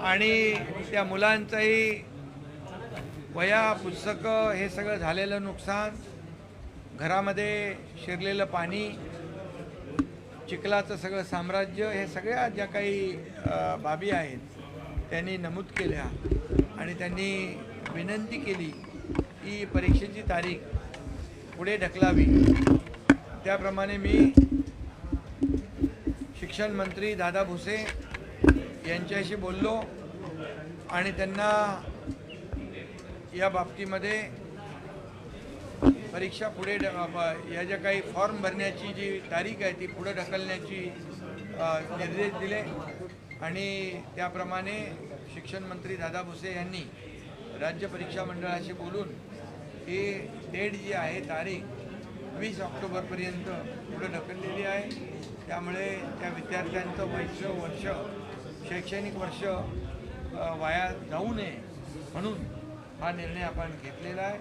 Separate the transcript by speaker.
Speaker 1: आणि त्या मुलांचंही वया पुस्तकं हे सगळं झालेलं नुकसान. घरामध्ये शिरलेलं पाणी चिखलाचं सगळं साम्राज्य हे सगळ्या ज्या काही बाबी आहेत त्यांनी नमूद केल्या. आणि त्यांनी विनंती केली की परीक्षेची तारीख पुढे ढकलावी. त्याप्रमाणे मी शिक्षण मंत्री दादा भुसे यांच्याशी बोललो आणि त्यांना या बाबतीमध्ये परीक्षा पुढे ब- या ज्या काही फॉर्म भरण्याची जी तारीख आहे ती पुढे ढकलण्याची निर्देश दिले. आणि त्याप्रमाणे शिक्षण मंत्री दादा भुसे यांनी राज्य परीक्षा मंडळाशी बोलून ही डेट जी आहे तारीख वीस ऑक्टोबरपर्यंत पुढे ढकललेली आहे. त्यामुळे त्या विद्यार्थ्यांचं वैश्य वर्ष शैक्षणिक वर्ष वाया जाऊ नये म्हणून हा निर्णय आपण घेतलेला आहे.